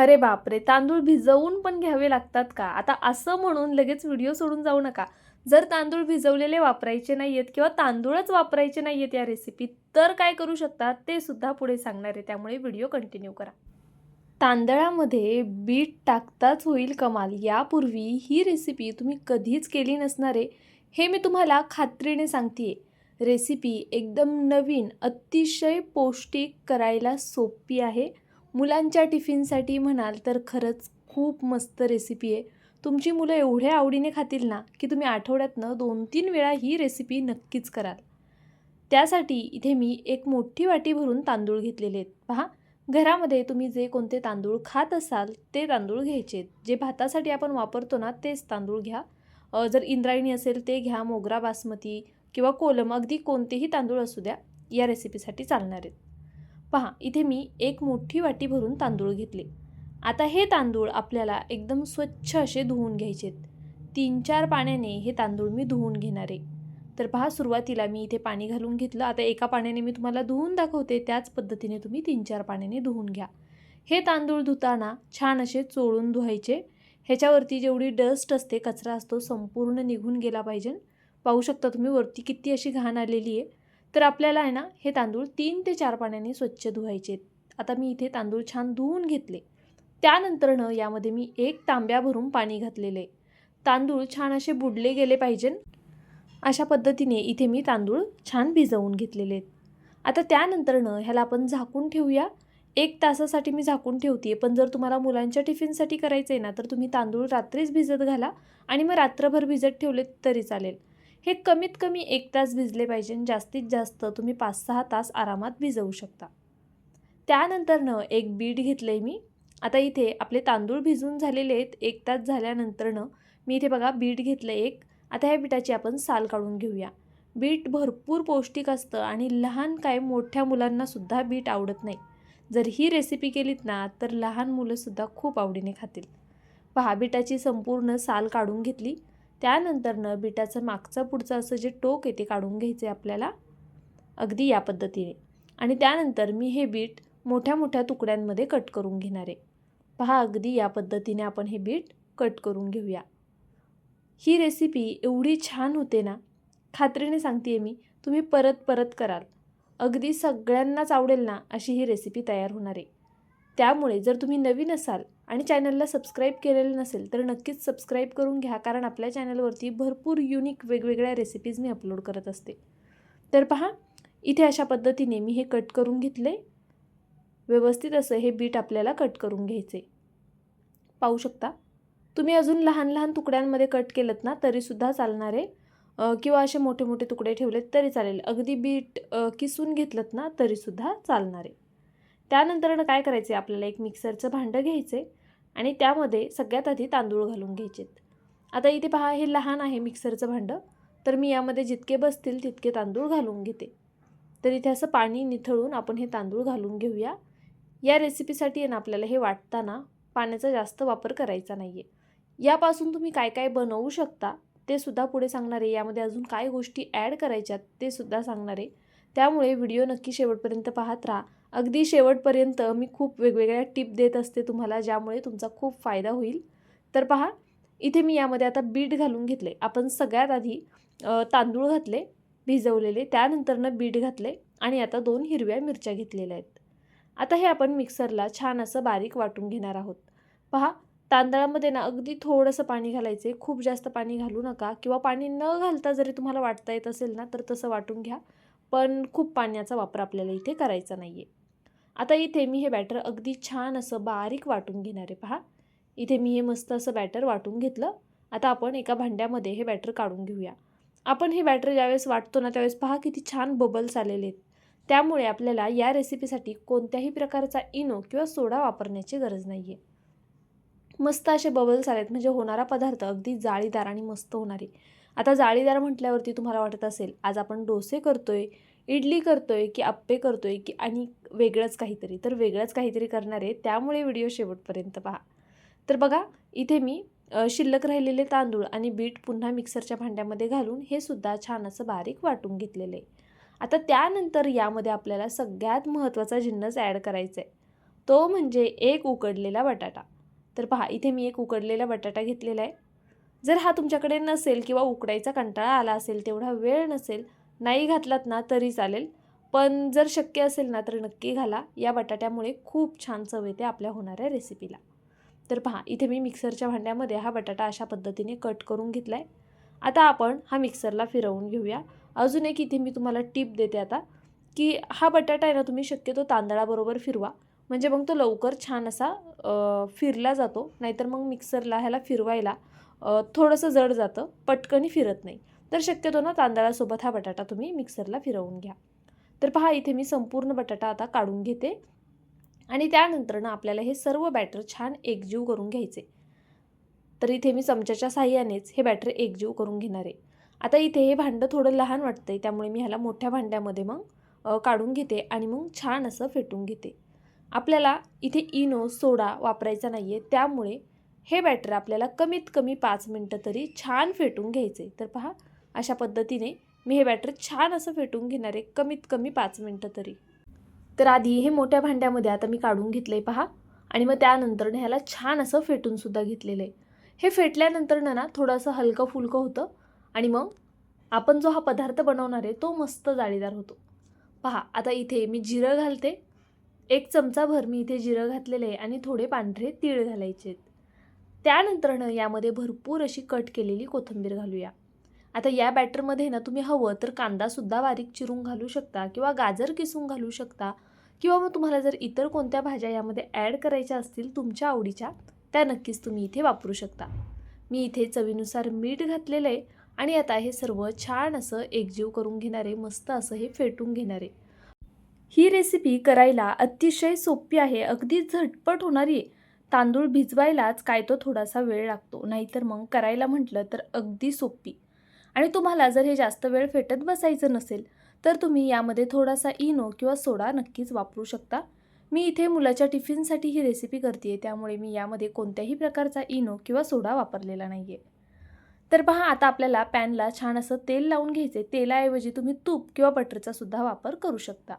अरे बापरे! तांदूळ भिजवून पण घ्यावे लागतात का? आता असं म्हणून लगेच व्हिडिओ सोडून जाऊ नका. जर तांदूळ भिजवलेले वापरायचे नाही आहेत किंवा तांदूळच वापरायचे नाही आहेत या रेसिपीत, तर काय करू शकता ते सुद्धा पुढे सांगणार आहे. त्यामुळे व्हिडिओ कंटिन्यू करा. तांदळामध्ये बीट टाकताच होईल कमाल. यापूर्वी ही रेसिपी तुम्ही कधीच केली नसणार आहे, हे मी तुम्हाला खात्रीने सांगते आहे. रेसिपी एकदम नवीन, अतिशय पौष्टिक, करायला सोपी आहे. मुलांच्या टिफिनसाठी म्हणाल तर खरंच खूप मस्त रेसिपी आहे. तुमची मुलं एवढ्या आवडीने खातील ना, की तुम्ही आठवड्यातनं 2-3 वेळा ही रेसिपी नक्कीच कराल. त्यासाठी इथे मी एक मोठी वाटी भरून तांदूळ घेतलेले आहेत. पहा, घरामध्ये तुम्ही जे कोणते तांदूळ खात असाल ते तांदूळ घ्यायचे आहेत. जे भातासाठी आपण वापरतो ना तेच तांदूळ घ्या. जर इंद्रायणी असेल ते घ्या, मोगरा बासमती किंवा कोलम अगदी कोणतेही तांदूळ असू द्या, या रेसिपीसाठी चालणार आहेत. पहा, इथे मी एक मोठी वाटी भरून तांदूळ घेतले. आता हे तांदूळ आपल्याला एकदम स्वच्छ असे धुवून घ्यायचे आहेत. 3-4 पाण्याने हे तांदूळ मी धुवून घेणार आहे. तर पहा, सुरुवातीला मी इथे पाणी घालून घेतलं. आता एका पाण्याने मी तुम्हाला धुवून दाखवते, त्याच पद्धतीने तुम्ही 3-4 पाण्याने धुवून घ्या. हे तांदूळ धुताना छान असे चोळून धुवायचे. ह्याच्यावरती जेवढी डस्ट असते, कचरा असतो, संपूर्ण निघून गेला पाहिजे. पाहू शकता तुम्ही वरती किती अशी घाण आलेली आहे. तर आपल्याला आहे ना, हे तांदूळ तीन ते चार पाण्याने स्वच्छ धुवायचे आहेत. आता मी इथे तांदूळ छान धुवून घेतले. त्यानंतरनं यामध्ये मी एक तांब्या भरून पाणी घातलेले तांदूळ छान असे बुडले गेले पाहिजे. अशा पद्धतीने इथे मी तांदूळ छान भिजवून घेतलेले आहेत. आता त्यानंतरनं ह्याला आपण झाकून ठेवूया. एक तासासाठी मी झाकून ठेवते पण जर तुम्हाला मुलांच्या टिफिनसाठी करायचं आहे ना, तर तुम्ही तांदूळ रात्रीच भिजत घाला आणि मग रात्रभर भिजत ठेवले तरी चालेल. हे कमीत कमी एक तास भिजले पाहिजे. जास्तीत जास्त तुम्ही 5-6 तास आरामात भिजवू शकता. त्यानंतरनं एक बीट आहे मी. आता इथे आपले तांदूळ भिजून झालेले आहेत. एक तास झाल्यानंतरनं मी इथे बघा बीट घेतलं एक. आता ह्या बीटाची आपण साल काढून घेऊया. बीट भरपूर पौष्टिक असतं आणि लहान काय मोठ्या मुलांनासुद्धा बीट आवडत नाही. जर ही रेसिपी केलीत ना, तर लहान मुलंसुद्धा खूप आवडीने खातील. पहा, बीटाची संपूर्ण साल काढून घेतली. त्यानंतरनं बिटाचं मागचं पुढचं असं जे टोक आहे ते काढून घ्यायचं आहे आपल्याला. अगदी या पद्धतीने आणि त्यानंतर मी हे बीट मोठ्या-मोठ्या तुकड्यांमध्ये कट करून घेणार आहे. पहा, अगदी या पद्धतीने आपण हे बीट कट करून घेऊया. ही रेसिपी एवढी छान होते ना, खात्रीने सांगते आहे मी, तुम्ही परत-परत कराल. अगदी सगळ्यांनाच आवडेल ना, अशी ही रेसिपी तयार होणार आहे. त्यामुळे जर तुम्ही नवीन असाल आणि चॅनलला सबस्क्राईब केलेलं नसेल, तर नक्कीच सबस्क्राईब करून घ्या. कारण आपल्या चॅनलवरती भरपूर युनिक वेगवेगळ्या रेसिपीज मी अपलोड करत असते. तर पहा, इथे अशा पद्धतीने मी हे कट करून घेतले. व्यवस्थित असं हे बीट आपल्याला कट करून घ्यायचे. पाहू शकता. तुम्ही अजून लहान-लहान तुकड्यांमध्ये कट केलं ना, तरीसुद्धा चालणारे किंवा असे मोठे-मोठे तुकडे ठेवलेत तरी चालेल. अगदी बीट किसून घेतलं ना, तरीसुद्धा चालणारे त्यानंतरनं काय करायचं आहे, आपल्याला एक मिक्सरचं भांडं घ्यायचे आणि त्यामध्ये सगळ्यात आधी तांदूळ घालून घ्यायचे आहेत. आता इथे पहा, हे लहान आहे मिक्सरचं भांडं, तर मी यामध्ये जितके बसतील तितके तांदूळ घालून घेते. तर इथे असं पाणी निथळून आपण हे तांदूळ घालून घेऊया. या रेसिपीसाठी आहे ना, आपल्याला हे वाटताना पाण्याचा जास्त वापर करायचा नाही आहे. यापासून तुम्ही काय-काय बनवू शकता, ते सुद्धा पुढे सांगणार आहे. यामध्ये अजून काय गोष्टी ॲड करायच्यात, ते सुद्धा सांगणार आहे. त्यामुळे व्हिडिओ नक्की शेवटपर्यंत पाहत राहा. अगदी शेवटपर्यंत मी खूप वेगवेगळ्या टिप देत असते तुम्हाला, ज्यामुळे तुमचा खूप फायदा होईल. तर पहा, इथे मी यामध्ये आता बीट घालून घेतले. आपण सगळ्यात आधी तांदूळ घातले भिजवलेले, त्यानंतरनं बीट घातले आणि आता दोन हिरव्या मिरच्या घेतलेल्या आहेत. आता हे आपण मिक्सरला छान असं बारीक वाटून घेणार आहोत. पहा, तांदळामध्ये ना अगदी थोडंसं पाणी घालायचं आहे. खूप जास्त पाणी घालू नका किंवा पाणी न घालता जरी तुम्हाला वाटता येत असेल ना, तर तसं वाटून घ्या. पण खूप पाण्याचा वापर आपल्याला इथे करायचा नाही आहे. आता इथे मी हे बॅटर अगदी छान असं बारीक वाटून घेणार आहे. पहा, इथे मी हे मस्त असं बॅटर वाटून घेतलं. आता आपण एका भांड्यामध्ये हे बॅटर काढून घेऊया. आपण हे बॅटर ज्यावेळेस वाटतो ना, त्यावेळेस पहा किती छान बबल्स आलेले आहेत. त्यामुळे आपल्याला या रेसिपीसाठी कोणत्याही प्रकारचा इनो किंवा सोडा वापरण्याची गरज नाही आहे. मस्त असे बबल्स आलेत म्हणजे होणारा पदार्थ अगदी जाळीदार आणि मस्त होणार आहे. आता जाळीदार म्हटल्यावरती तुम्हाला वाटत असेल, आज आपण डोसे करतोय, इडली करतो आहे की अप्पे आहे की आणि वेगळंच काहीतरी. तर वेगळंच काहीतरी करणार आहे. त्यामुळे व्हिडिओ शेवटपर्यंत पहा. तर बघा, इथे मी शिल्लक राहिलेले तांदूळ आणि बीट पुन्हा मिक्सरच्या भांड्यामध्ये घालून हे सुद्धा छान असं बारीक वाटून घेतलेलं आहे. आता त्यानंतर यामध्ये आपल्याला सगळ्यात महत्त्वाचा जिन्नस ॲड करायचा आहे. तो म्हणजे एक उकडलेला बटाटा तर पहा इथे मी एक उकडलेला बटाटा घेतलेला आहे जर हा तुमच्याकडे नसेल किंवा उकडायचा कंटाळा आला असेल तेवढा वेळ नसेल नाही घातलात ना तरी चालेल. पण जर शक्य असेल ना तर नक्की घाला. या बटाट्यामुळे खूप छान चव येते आपल्या होणाऱ्या रेसिपीला तर पहा इथे मी मिक्सरच्या भांड्यामध्ये हा बटाटा अशा पद्धतीने कट करून घेतला आहे आता आपण हा मिक्सरला फिरवून घेऊया. अजून एक इथे मी तुम्हाला टिप देते आता की हा बटाटा आहे ना तुम्ही शक्यतो तांदळाबरोबर फिरवा. म्हणजे मग तो लवकर छान असा फिरला जातो. नाहीतर मग मिक्सरला ह्याला फिरवायला थोडंसं जड जातं. पटकनी फिरत नाही. तर शक्यतो ना तांदळासोबत हा बटाटा तुम्ही मिक्सरला फिरवून घ्या. तर पहा इथे मी संपूर्ण बटाटा आता काढून घेते. आणि त्यानंतर ना आपल्याला हे सर्व बॅटर छान एकजीव करून घ्यायचे. तर इथे मी चमच्याच्या साह्यानेच हे बॅटर एकजीव करून घेणार आहे. आता इथे हे भांडं थोडं लहान वाटतंय त्यामुळे मी ह्याला मोठ्या भांड्यामध्ये मग काढून घेते आणि मग छान असं फेटून घेते. आपल्याला इथे इनो सोडा वापरायचा नाही आहे त्यामुळे हे बॅटर आपल्याला कमीत कमी पाच मिनटं तरी छान फेटून घ्यायचे तर पहा अशा पद्धतीने मी हे बॅटर छान असं फेटून घेणार आहे कमीत कमी पाच मिनटं तरी. तर आधी हे मोठ्या भांड्यामध्ये आता मी काढून घेतलं आहे पहा. आणि मग त्यानंतर ह्याला छान असं फेटूनसुद्धा घेतलेलं आहे. हे फेटल्यानंतर ना थोडंसं हलकं फुलकं होतं. आणि मग आपण जो हा पदार्थ बनवणार आहे तो मस्त जाळीदार होतो. पहा आता इथे मी जिरं घालते. एक चमचाभर मी इथे जिरं घातलेलं आहे आणि थोडे पांढरे तीळ घालायचे आहेत. त्यानंतरनं यामध्ये भरपूर अशी कट केलेली कोथिंबीर घालूया. आता या बॅटरमध्ये ना तुम्ही हवं तर कांदासुद्धा बारीक चिरून घालू शकता किंवा गाजर किसून घालू शकता किंवा मग तुम्हाला जर इतर कोणत्या भाज्या यामध्ये ॲड करायच्या असतील तुमच्या आवडीच्या त्या नक्कीच तुम्ही इथे वापरू शकता. मी इथे चवीनुसार मीठ घातलेलं आहे आणि आता हे सर्व छान असं एकजीव करून घेणारे मस्त असं हे फेटून घेणारे. ही रेसिपी करायला अतिशय सोपी आहे अगदी झटपट होणारी आहे. तांदूळ भिजवायलाच काय तो थोडासा वेळ लागतो नाहीतर मग करायला म्हटलं तर अगदी सोपी. आणि तुम्हाला जर हे जास्त वेळ फेटत बसायचं नसेल तर तुम्ही यामध्ये थोडासा इनो किंवा सोडा नक्कीच वापरू शकता. मी इथे मुलाच्या टिफिनसाठी ही रेसिपी करते त्यामुळे मी यामध्ये कोणत्याही प्रकारचा इनो किंवा सोडा वापरलेला नाही आहे तर पहा आता आपल्याला पॅनला छान असं तेल लावून घ्यायचे तेलाऐवजी तुम्ही तूप किंवा बटरचा सुद्धा वापर करू शकता.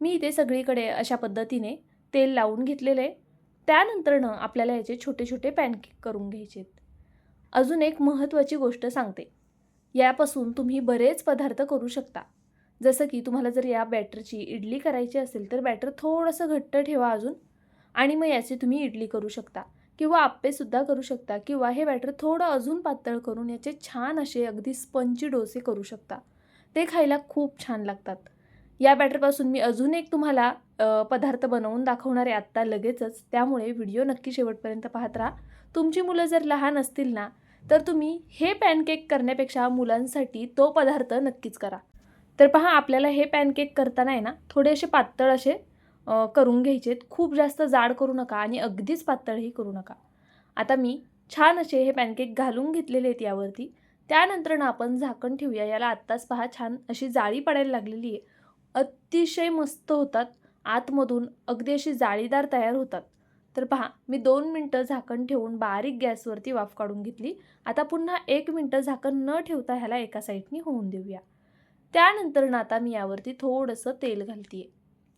मी इथे सगळीकडे अशा पद्धतीने तेल लावून घेतलेलं आहे त्यानंतरनं आपल्याला याचे छोटे छोटे पॅनकेक करून घ्यायचे आहेत अजून एक महत्त्वाची गोष्ट सांगते. यापासून तुम्ही बरेच पदार्थ करू शकता. जसं की तुम्हाला जर या बॅटरची इडली करायची असेल तर बॅटर थोडंसं घट्ट ठेवा अजून. आणि मग याची तुम्ही इडली करू शकता. किंवा आप्पेसुद्धा करू शकता. किंवा हे बॅटर थोडं अजून पातळ करून याचे छान असे अगदी स्पंची डोसे करू शकता. ते खायला खूप छान लागतात. या बॅटरपासून मी अजून एक तुम्हाला पदार्थ बनवून दाखवणार आहे. आत्ता लगेचच. त्यामुळे व्हिडिओ नक्की शेवटपर्यंत पाहत राहा. तुमची मुलं जर लहान असतील ना तर तुम्ही हे पॅनकेक करण्यापेक्षा मुलांसाठी तो पदार्थ नक्कीच करा. तर पहा आपल्याला हे पॅनकेक करताना आहे ना थोडे असे पातळ असे करून घ्यायचेत. खूप जास्त जाड करू नका आणि अगदीच पातळही करू नका. आता मी छान असे हे पॅनकेक घालून घेतलेले आहेत यावरती. त्यानंतर ना आपण झाकण ठेवूया. याला आत्ताच पहा छान अशी जाळी पडायला लागलेली आहे. अतिशय मस्त होतात. आतमधून अगदी अशी जाळीदार तयार होतात. तर पहा मी दोन मिनटं झाकण ठेवून बारीक गॅसवरती वाफ काढून घेतली. आता पुन्हा एक मिनटं झाकण न ठेवता ह्याला एका साईडनी होऊन देऊया. त्यानंतर ना आता मी यावरती थोडंसं तेल घालते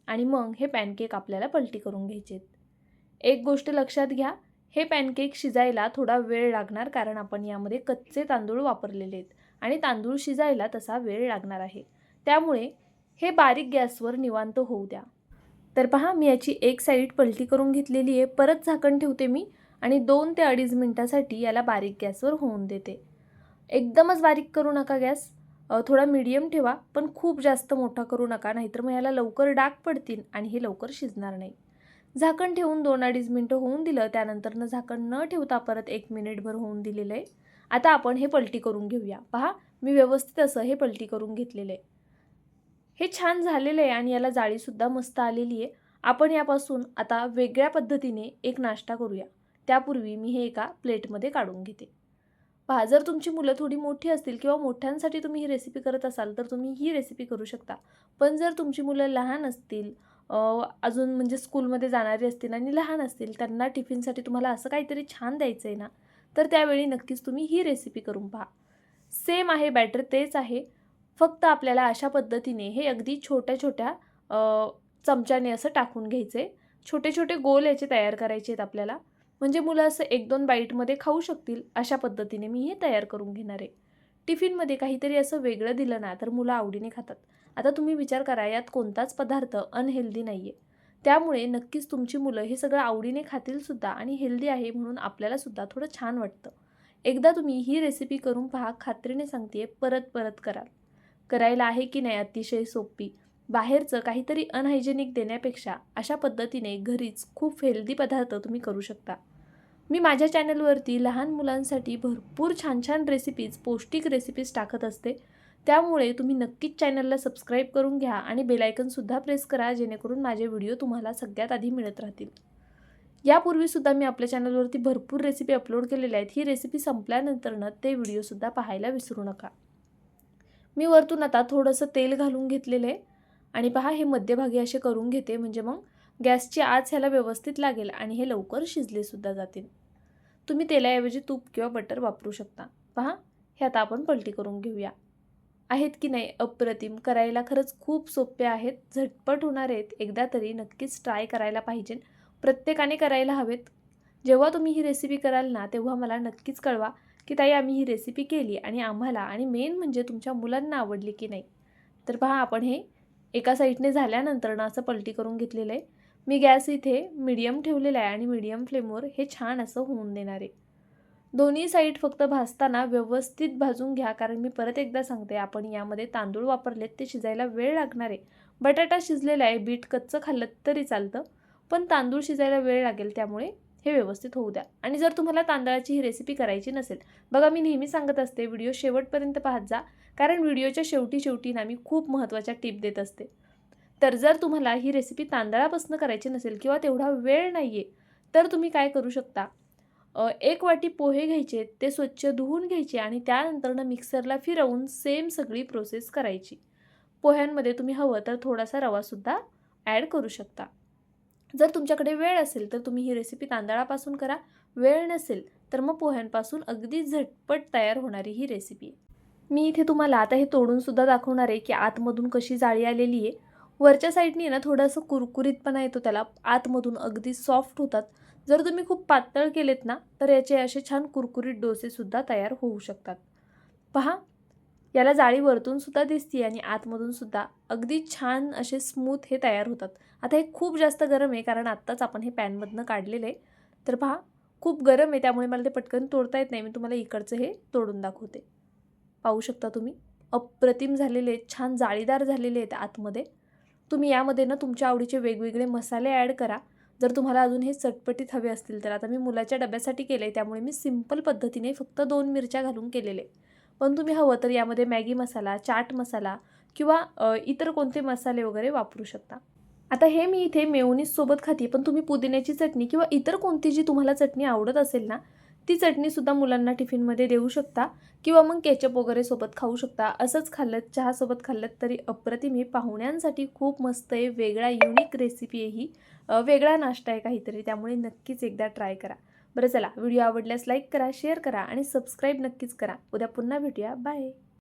आणि मग हे पॅनकेक आपल्याला पलटी करून घ्यायचे एक गोष्ट लक्षात घ्या हे पॅनकेक शिजायला थोडा वेळ लागणार कारण आपण यामध्ये कच्चे तांदूळ वापरलेले आहेत आणि तांदूळ शिजायला तसा वेळ लागणार आहे. त्यामुळे हे बारीक गॅसवर निवांत होऊ द्या. तर पहा मी याची एक साईड पलटी करून घेतलेली आहे. परत झाकण ठेवते मी आणि दोन ते अडीच मिनटासाठी याला बारीक गॅसवर होऊन देते. एकदमच बारीक करू नका गॅस. थोडा मीडियम ठेवा पण खूप जास्त मोठा करू नका नाहीतर मग याला लवकर डाग पडतील आणि हे लवकर शिजणार नाही. झाकण ठेवून दोन अडीच मिनटं होऊन दिलं. त्यानंतरनं झाकण न ठेवता परत एक मिनिटभर होऊन दिलेलं आहे. आता आपण हे पलटी करून घेऊया. पहा मी व्यवस्थित असं हे पलटी करून घेतलेलं आहे. हे छान झालेलं आहे आणि याला जाळीसुद्धा मस्त आलेली आहे. आपण यापासून आता वेगळ्या पद्धतीने एक नाश्ता करूया. त्यापूर्वी मी हे एका प्लेटमध्ये काढून घेते. पहा जर तुमची मुलं थोडी मोठी असतील किंवा मोठ्यांसाठी तुम्ही ही रेसिपी करत असाल तर तुम्ही ही रेसिपी करू शकता. पण जर तुमची मुलं लहान असतील अजून म्हणजे स्कूलमध्ये जाणारी असतील आणि लहान असतील त्यांना टिफिनसाठी तुम्हाला असं काहीतरी छान द्यायचं आहे ना तर त्यावेळी नक्कीच तुम्ही ही रेसिपी करून पहा. सेम आहे बॅटर तेच आहे. फक्त आपल्याला अशा पद्धतीने हे अगदी छोट्या छोट्या चमच्याने असं टाकून घ्यायचे. छोटे छोटे गोल याचे तयार करायचे आहेत आपल्याला. म्हणजे मुलं असं एक दोन बाईटमध्ये खाऊ शकतील अशा पद्धतीने मी हे तयार करून घेणार आहे. टिफिनमध्ये काहीतरी असं वेगळं दिलं ना तर मुलं आवडीने खातात. आता तुम्ही विचार करा यात कोणताच पदार्थ अनहेल्दी नाही आहे त्यामुळे नक्कीच तुमची मुलं हे सगळं आवडीने खातील सुद्धा आणि हेल्दी आहे म्हणून आपल्याला सुद्धा थोडं छान वाटतं. एकदा तुम्ही ही रेसिपी करून पहा खात्रीने सांगते परत परत कराल करायला आहे की नाही अतिशय सोपी? बाहेरचं काहीतरी अनहायजेनिक देण्यापेक्षा अशा पद्धतीने घरीच खूप हेल्दी पदार्थ तुम्ही करू शकता. मी माझ्या चॅनलवरती लहान मुलांसाठी भरपूर छान छान रेसिपीज पौष्टिक रेसिपीज टाकत असते. त्यामुळे तुम्ही नक्कीच चॅनलला सबस्क्राईब करून घ्या आणि बेलायकनसुद्धा प्रेस करा जेणेकरून माझे व्हिडिओ तुम्हाला सगळ्यात आधी मिळत राहतील. यापूर्वीसुद्धा मी आपल्या चॅनलवरती भरपूर रेसिपी अपलोड केलेल्या आहेत. ही रेसिपी संपल्यानंतरनं ते व्हिडिओसुद्धा पाहायला विसरू नका. मी वरतून आता थोडंसं तेल घालून घेतलेलं आहे. आणि पहा हे मध्यभागी असे करून घेते. म्हणजे मग गॅसची आच ह्याला व्यवस्थित लागेल आणि हे लवकर शिजलेसुद्धा जातील. तुम्ही तेलाऐवजी तूप किंवा बटर वापरू शकता. पहा हे आता आपण पलटी करून घेऊया. आहेत की नाही अप्रतिम? करायला खरंच खूप सोपे आहेत. झटपट होणार आहेत. एकदा तरी नक्कीच ट्राय करायला पाहिजे. प्रत्येकाने करायला हवेत. जेव्हा तुम्ही ही रेसिपी कराल ना तेव्हा मला नक्कीच कळवा. की ताई आम्ही ही रेसिपी केली आणि आम्हाला आणि मेन म्हणजे तुमच्या मुलांना आवडली की नाही. तर पहा आपण हे एका साईडने झाल्यानंतर ना असं पलटी करून घेतलेलं आहे. मी गॅस इथे मीडियम ठेवलेला आहे आणि मीडियम फ्लेमवर हे छान असं होऊन देणार आहे. दोन्ही साईड फक्त भाजताना व्यवस्थित भाजून घ्या कारण मी परत एकदा सांगते आपण यामध्ये तांदूळ वापरलेत ते शिजायला वेळ लागणार आहे. बटाटा शिजलेला आहे बीट कच्चं खाल्लं तरी चालतं पण तांदूळ शिजायला वेळ लागेल त्यामुळे हे व्यवस्थित होऊ द्या. आणि जर तुम्हाला तांदळाची ही रेसिपी करायची नसेल बघा मी नेहमी सांगत असते व्हिडिओ शेवटपर्यंत पाहत जा कारण व्हिडिओच्या शेवटी शेवटी ना मी खूप महत्त्वाच्या टिप देत असते. तर जर तुम्हाला ही रेसिपी तांदळापासून करायची नसेल किंवा तेवढा वेळ नाही आहे तर तुम्ही काय करू शकता? एक वाटी पोहे घ्यायचे ते स्वच्छ धुवून घ्यायचे आणि त्यानंतरनं मिक्सरला फिरवून सेम सगळी प्रोसेस करायची. पोह्यांमध्ये तुम्ही हवं तर थोडासा रवासुद्धा ॲड करू शकता. जर तुमच्याकडे वेळ असेल तर तुम्ही ही रेसिपी तांदळापासून करा. वेळ नसेल तर मग पोह्यांपासून अगदी झटपट तयार होणारी ही रेसिपी आहे. मी इथे तुम्हाला आता हे तोडूनसुद्धा दाखवणार आहे की आतमधून कशी जाळी आलेली आहे. वरच्या साईडनी ना थोडंसं कुरकुरीतपणा येतो त्याला. आतमधून अगदी सॉफ्ट होतात. जर तुम्ही खूप पातळ केलेत ना तर याचे असे छान कुरकुरीत डोसेसुद्धा तयार होऊ शकतात. पहा याला जाळी वरतूनसुद्धा दिसते आणि आतमधूनसुद्धा अगदी छान असे स्मूथ हे तयार होतात. आता हे खूप जास्त गरम आहे कारण आत्ताच आपण हे पॅनमधनं काढलेलं आहे. तर पहा खूप गरम आहे त्यामुळे मला ते पटकन तोडता येत नाही. मी तुम्हाला इकडचं हे तोडून दाखवते. पाहू शकता तुम्ही? अप्रतिम झालेले आहेत छान जाळीदार झालेले आहेत आतमध्ये. तुम्ही यामध्ये ना तुमच्या आवडीचे वेगवेगळे मसाले ॲड करा. जर तुम्हाला अजून हे चटपटीत हवे असतील तर आता मी मुलाच्या डब्यासाठी केले त्यामुळे मी सिंपल पद्धतीने फक्त दोन मिरच्या घालून केलेले. पण तुम्ही हवं तर यामध्ये मॅगी मसाला चाट मसाला किंवा इतर कोणते मसाले वगैरे वापरू शकता. आता हे मी इथे मेयोनीजसोबत खाते पण तुम्ही पुदिन्याची चटणी किंवा इतर कोणती जी तुम्हाला चटणी आवडत असेल ना ती चटणीसुद्धा मुलांना टिफिनमध्ये देऊ शकता किंवा मग केचप वगैरे सोबत खाऊ शकता. असंच खाल्लं चहासोबत खाल्लं तरी अप्रतिम. हे पाहुण्यांसाठी खूप मस्त आहे. वेगळा युनिक रेसिपी आहे ही. वेगळा नाश्ता आहे काहीतरी त्यामुळे नक्कीच एकदा ट्राय करा. बरं चला व्हिडिओ आवडल्यास लाईक करा शेअर करा आणि सबस्क्राईब नक्कीच करा. उद्या पुन्हा भेटूया. बाय.